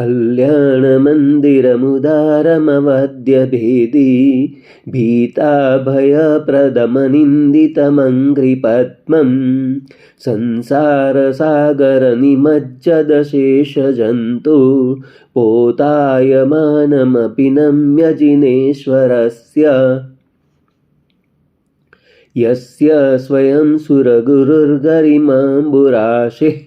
कल्याणमन्दिरमुदारमवद्यभेदी भीताभयप्रदमनिन्दितमङ्घ्रिपद्मं संसारसागरनिमज्जदशेषजन्तु पोतायमानमपि नम्यजिनेश्वरस्य यस्य स्वयं सुरगुरुर्गरिमाम्बुराशिः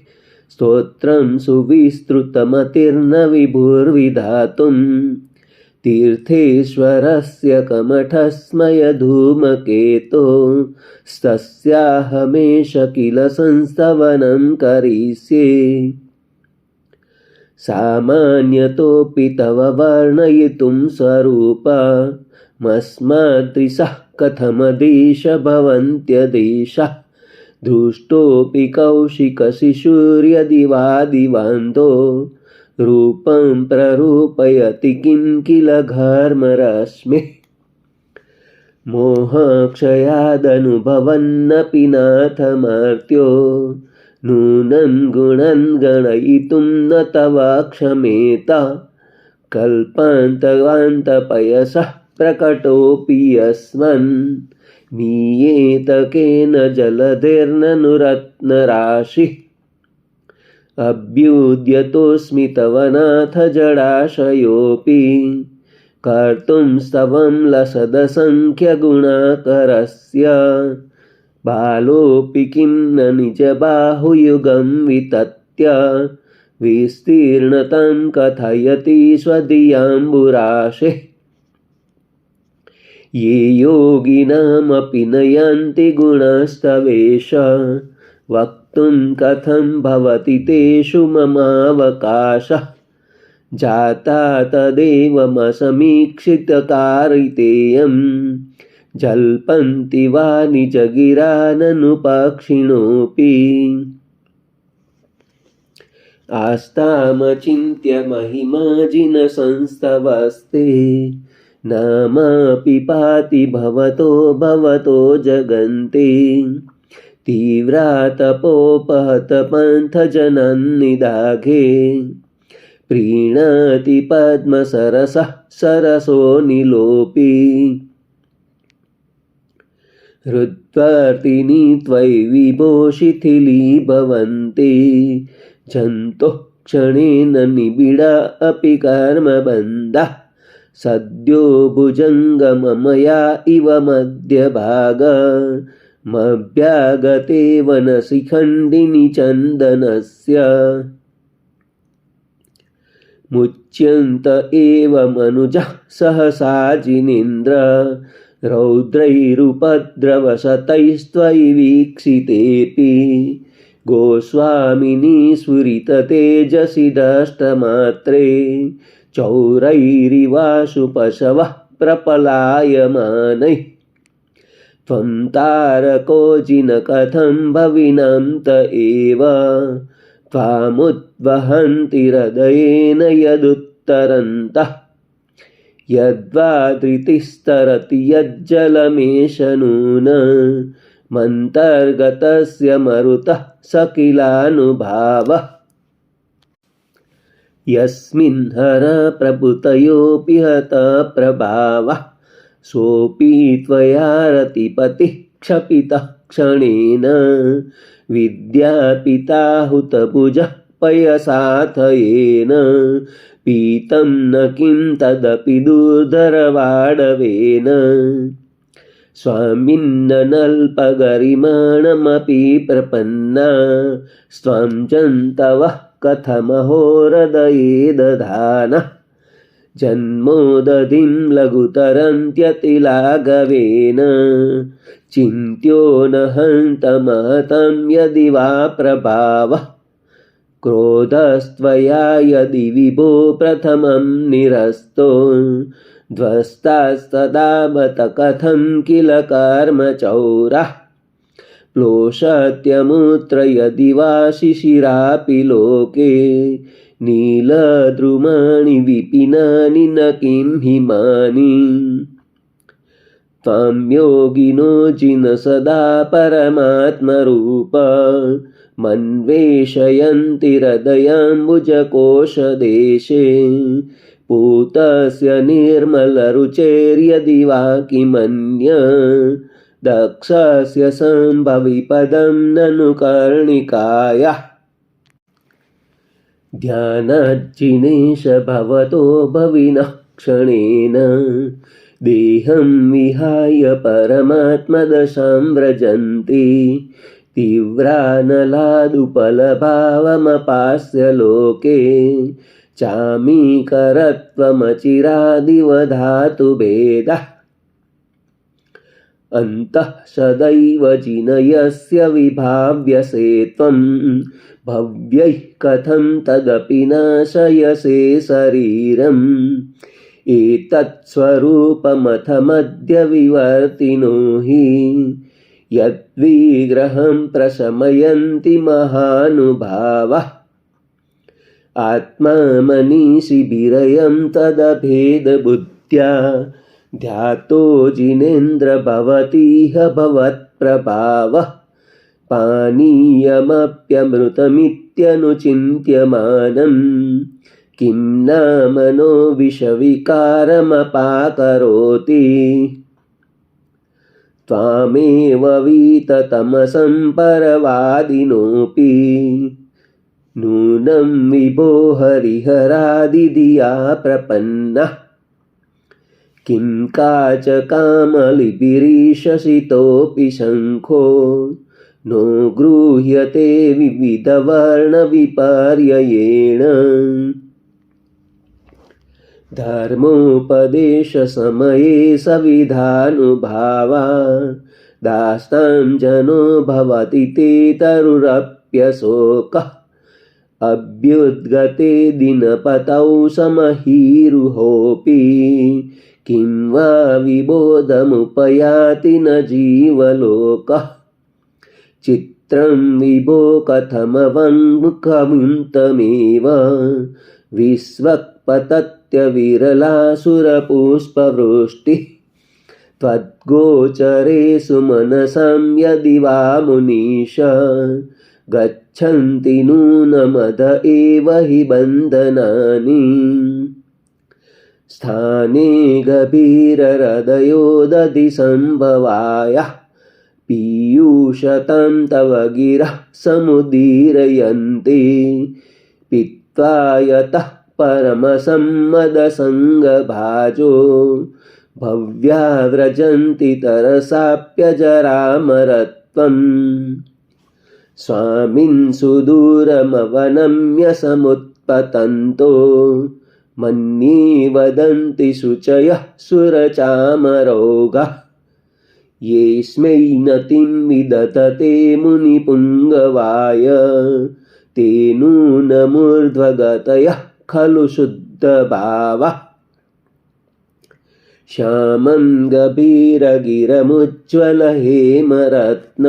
स्तोत्रं सुविस्तृतमतिर्न विभुर्विधातुं तीर्थेश्वरस्य कमठस्मयधूमकेतो। स्तस्याहमेष किल संस्तवनं करिष्ये। सामान्यतोऽपि तव वर्णयितुं स्वरूपमस्माद्रिशः कथमदेश भवन्त्यदेशः दृष्टोऽपि कौशिकशिशुर्यदि वा दिवान्तो रूपं प्ररूपयति किं किल घर्मरश्मिः मोहक्षयादनुभवन्नपि नाथमर्त्यो नूनं गुणन् गणयितुं न तव क्षमेत कल्पान्तवान्तपयसः प्रकटोऽपि यस्मन् मीयेत केन जलधिर्ननुरत्नराशिः। अभ्युद्यतोऽस्मि तव नाथ जडाशयोऽपि। कर्तुं स्तवं लसदसङ्ख्यगुणाकरस्य। बालोऽपि किं न निजबाहुयुगं वितत्य। विस्तीर्णतां कथयति स्वदीयाम्बुराशिः ये योगिनामपि न यान्ति गुणस्तवेश। वक्तुं कथं भवति तेषु ममावकाशः। जाता तदेवमसमीक्षितकारितेयं जल्पन्ति वा निजगिराननुपक्षिणोऽपि। आस्तामचिन्त्य महिमाजिनसंस्तवस्ते नामापि पाति भवतो भवतो जगन्ति। तीव्रातपोपहतपन्थजनन्निदाघे प्रीणाति पद्मसरसः सरसो निलोपि। हृद्वर्तिनि त्वयि विभो जन्तुः क्षणेन निबिडा अपि कर्मबन्धः सद्यो भुजङ्गममया इव मध्यभागमभ्यागते वनशिखण्डिनि चन्दनस्य। मुच्यन्त एव मनुजः सहसा जिनेन्द्र रौद्रैरुपद्रवशतैस्त्वयि वीक्षितेऽपि। गोस्वामिनी स्फुरिततेजसि दष्टमात्रे चौरैरिवाशु पशवः प्रपलायमानैः। त्वं तारको जिनकथं भविनं त एव। त्वामुद्वहन्ति हृदयेन यदुत्तरन्तः। यद्वा धृतिस्तरति यज्जलमेष नून मन्तर्गतस्य मरुतः स किलानुभावः यस्मिन् हरप्रभृतयोऽपि हतप्रभावः सोऽपि त्वया रतिपतिः क्षपितः क्षणेन। विद्यापिताहुतभुजः पयसाथयेन पीतं न किं तदपि दुर्धरवाडवेन स्वामिन्नल्पगरिमाणमपि प्रपन्ना स्वां जन्तवः कथमहोरदये दधानः जन्मोदधिं लघुतरन्त्यतिलाघवेन। चिन्त्यो न हन्तमहतं यदि वा प्रभावः। क्रोधस्त्वया यदि विभो प्रथमं निरस्तो। ध्वस्तास्तदा बत कथं किल कर्मचौरः प्लोषत्यमुत्र यदि वा शिशिरापि लोके नीलद्रुमाणि विपिनानि न किं हिमानि त्वां योगिनो जिन सदा परमात्मरूप मन्वेषयन्ति हृदयाम्बुजकोशदेशे। पूतस्य निर्मलरुचेर्यदि वा किमन्य दक्षस्य सम्भविपदं ननु कर्णिकायः। ध्यानाज्जिनेश भवतो भविनः क्षणेन। देहं विहाय परमात्मदशां व्रजन्ति। तीव्रानलादुपलभावमपास्य लोके चामीकरत्वमचिरादिवधातु भेदः अन्तः सदैव जिनयस्य विभाव्यसे त्वं। भव्यैः कथं तदपि नाशयसे शरीरम्। एतत्स्वरूपमथमद्य विवर्तिनो हि यद्विग्रहं प्रशमयन्ति महानुभावः। आत्मा मनीषिभिरयं तदभेदबुद्ध्या ध्यातो जिनेन्द्र भवतीह भवत्प्रभावः पानीयमप्यमृतमित्यनुचिन्त्यमानं किं नामनो विषविकारमपाकरोति? त्वामेव वीततमसं परवादिनोऽपि नूनं विभो हरिहरादिधिया प्रपन्नः किं काचकामलिभिरीशसितोऽपि शङ्खो? नो गृह्यते विविधवर्णविपर्ययेण। धर्मोपदेशसमये सविधानुभावा। दास्तां जनो भवति ते तरुरप्यशोकः। अभ्युद्गते दिनपतौ समहीरुहोऽपि किं वा विबोधमुपयाति न जीवलोकः? चित्रं विभो कथमवङ्मुखमुन्तमेव। विश्वक्पतत्यविरलासुरपुष्पवृष्टिः। त्वद्गोचरेषु मनसां यदि वा मुनीश। गच्छन्ति नूनमद एव हि बन्धनानि स्थाने गभीरहृदयो सम्भवायः पीयूषतं तव गिरः समुदीरयन्ति। पीत्वा यतः परमसम्मदसङ्गभाजो। भव्या व्रजन्ति तरसाप्यजरामरत्वम्। स्वामिन् सुदूरमवनम्य समुत्पतन्तो मन्ये वदन्ति शुचयः सुरचामरोगः। येस्मै नतिं विदधते मुनिपुङ्गवाय। ते नूनमूर्ध्वगतयः खलु शुद्धभावः। श्यामं गभीरगिरमुज्ज्वलहेमरत्न।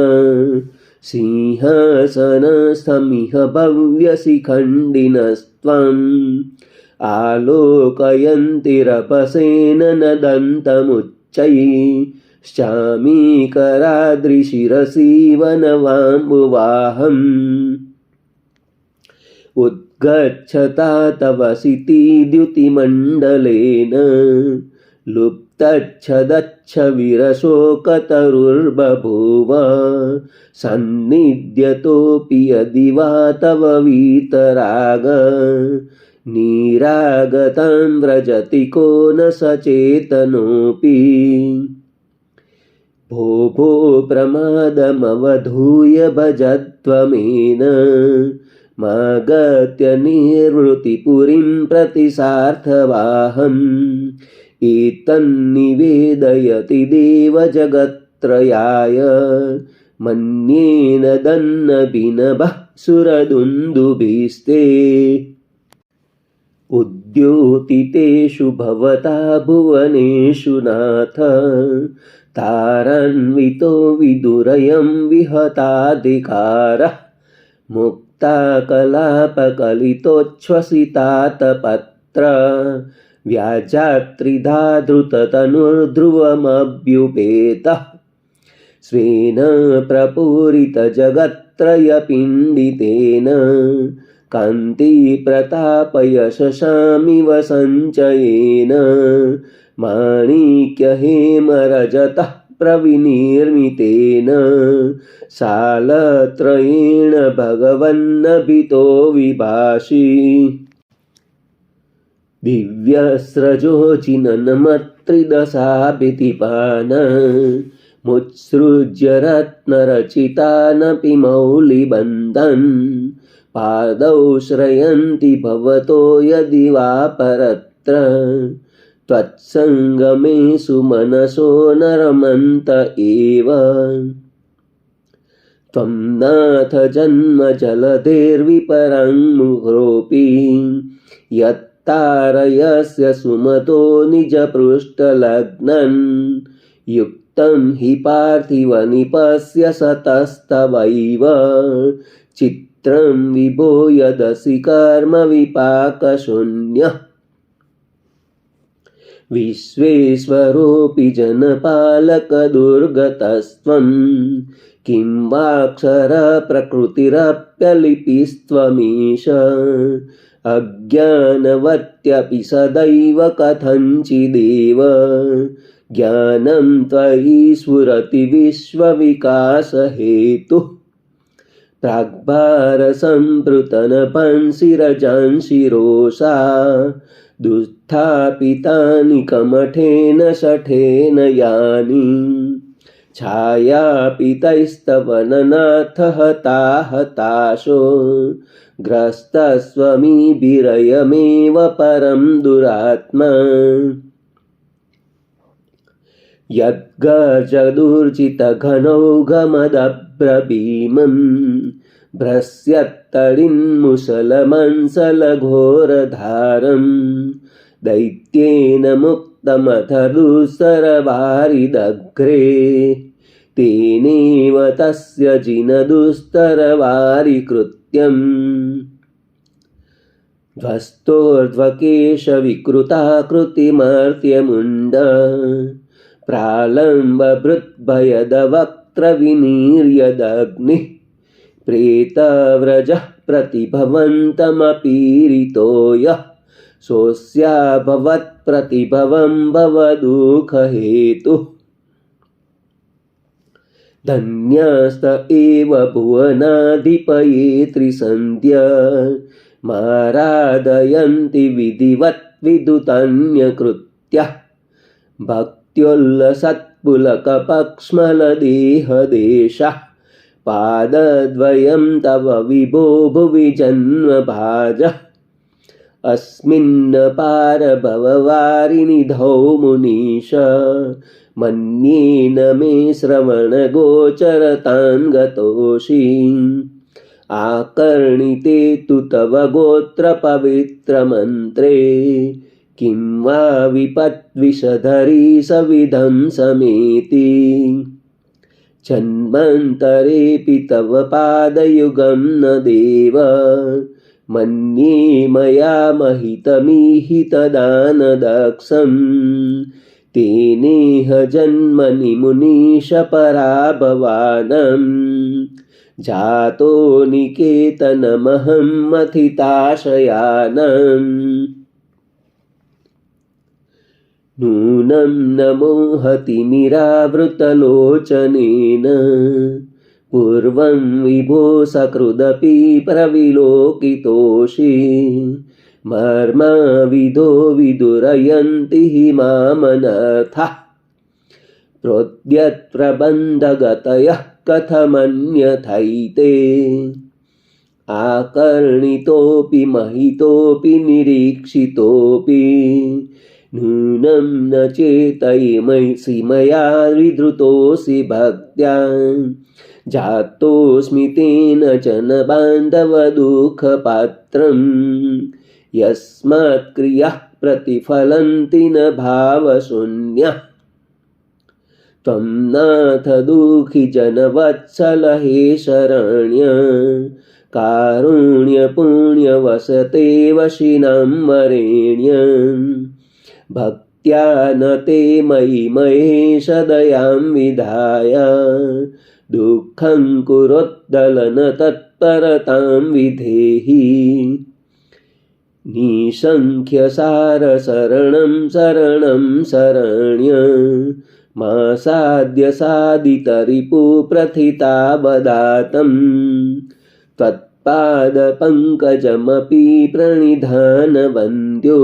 सिंहासनस्थमिह भव्यशिखण्डिनस्त्वम् आलोकयन्तिरपसेन नदन्तमुच्चैश्चामीकराद्रिशिरसीवनवाम्बुवाहम् उद्गच्छता तव सितिद्युतिमण्डलेन लुप्तच्छदच्छ विरशोकतरुर्बभूव सन्निध्यतोऽपि यदि वा तव वीतराग निरागतां व्रजति को न सचेतनोऽपि भो भो प्रमादमवधूय भजध्वमेन मागत्य निर्वृतिपुरीं प्रति सार्थवाहम् एतन्निवेदयति देवजगत्त्रयाय। मन्येन दन्नभिनभः सुरदुन्दुभिस्ते उद्योतितेषु भवता भुवनेषु नाथ। तारान्वितो विदुरयं विहताधिकारः। मुक्ताकलापकलितोच्छ्वसितातपत्र। व्याजात्रिधा धृततनुर्ध्रुवमभ्युपेतः स्वेन प्रपूरितजगत् कान्तिप्रतापयशशामिव सञ्चयेन। माणिक्यहेमरजतः प्रविनिर्मितेन। सालत्रयेण भगवन्नभितो विभाषि। रत्नरचितानपि मौलिबन्धन् पादौ श्रयन्ति भवतो यदि वा परत्र त्वत्सङ्गमेषु मनसो न रमन्त एव। त्वं नाथ जन्मजलधेर्विपरङ्मुहोऽपि यत्तारयस्य सुमतो निजपृष्ठलग्नन्। युक्तं हि पार्थिवनिपस्य सतस्तवैव विभो यदसि कर्मविपाकशून्यः। विश्वेश्वरोऽपि जनपालकदुर्गतस्त्वं। किं वाक्षरप्रकृतिरप्यलिपिस्त्वमीश। अज्ञानवत्यपि सदैव कथञ्चिदेव ज्ञानं त्वयि स्फुरति विश्वविकासहेतुः प्राग्भारसम्पृतनपंसिरजांशिरोषा दुःस्थापितानि कमठेन शठेन यानि छायापितैस्तव ननाथ हता हताशो ग्रस्तस्वमीभिरयमेव परं दुरात्मा। यद्गजदूर्जितघनौघमदभ्रभीमं भ्रस्यत्तडिन्मुसलमंसलघोरधारं दैत्येन मुक्तमथ दुस्तरवारिदग्रे तेनेव तस्य जिनदुस्तरवारिकृत्यम् ध्वस्तोर्ध्वकेशविकृताकृतिमर्त्यमुण्ड प्रालम्बभृद्भयदवक्त्रविनीर्यदग्निः प्रेतव्रजः प्रतिभवन्तमपीरितो यः सोऽस्याभवत्प्रतिभवं भवदुःखहेतुः धन्यस्त एव भुवनाधिपये त्रिसन्ध्य मारादयन्ति विधिवत् विदुतन्यकृत्यः भक्त्युल्लसत्पुलकपक्ष्मलदेहदेशः पादद्वयं तव विभो भुवि जन्मभाजः अस्मिन्नपारभववारिनिधौ मुनीश। मन्येन मे श्रवणगोचरतां गतोषि आकर्णिते तु तव गोत्रपवित्रमन्त्रे। किं वा विपद्विषधरी सविधं समेति जन्मन्तरेऽपि तव पादयुगं न देव। मन्ये मया महितमीहितदानदक्षम् तेनेह जन्मनि मुनीशपराभवानम् जातो निकेतनमहं मथिताशयानम् नूनं न मोहतिमिरावृतलोचनेन पूर्वं विभो सकृदपि प्रविलोकितोषि मर्माविदो विदुरयन्ति हि मामनर्थः प्रोद्यत्प्रबन्धगतयः कथमन्यथैते। आकर्णितोऽपि महितोऽपि निरीक्षितोऽपि नूनं न चेतयिमसि मया विधृतोऽसि भक्त्या। जातोऽस्मि तेन जनबान्धवदुःखपात्रम् यस्मात्क्रियाः प्रतिफलन्ति न भावशून्यः। त्वं नाथ दुःखिजनवत्सल हे शरण्य। कारुण्यपुण्यवसते वशिनां वरेण्य भक्त्या न ते मयि महेश दयां विधाय। दुःखं कुरोद्दलन तत्परतां विधेहि। निसङ्ख्यसारशरणं शरणं शरण्य। मा वदातं त्वत्पादपङ्कजमपि प्रणिधानवन्द्यो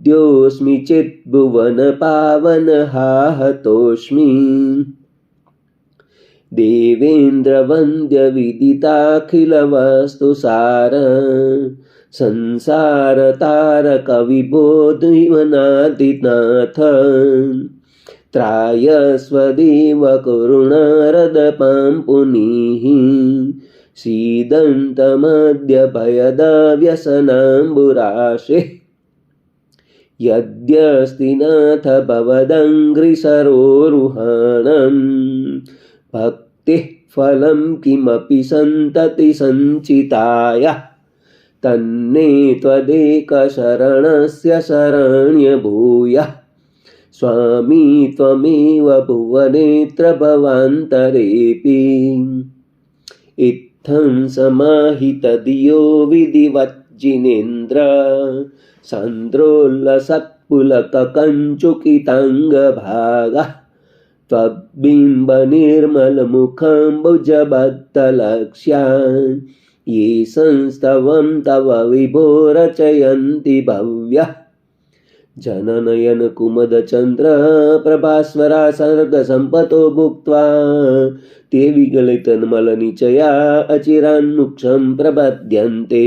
वद्योऽस्मि चिद्भुवनपावनहाहतोऽस्मि देवेन्द्रवन्द्यविदिताखिलवस्तुसार संसारतारकविबोधिवनादिनाथ त्रायस्वदेव करुणारदपां पुनीः सीदन्तमद्य भयदव्यसनाम्बुराशे यद्यस्ति नाथ भवदङ्घ्रिसरोरुहाणम्। भक्तिः फलं किमपि सन्ततिसञ्चिताय तन्ने त्वदेकशरणस्य शरण्यभूयः। स्वामी त्वमेव भुवनेत्र भवान्तरेऽपि। इत्थं समाहितधियो विधिवज्जिनेन्द्र सान्द्रोल्लसत्पुलककञ्चुकिताङ्गभागः त्वद्बिम्बनिर्मलमुखम्बुजबद्धलक्ष्या ये संस्तवं तव विभो रचयन्ति भव्यः जननयनकुमदचन्द्रप्रभास्वरा सर्गसम्पतो भुक्त्वा ते विगलितन्मलनिचया अचिरान्मुक्षं प्रपद्यन्ते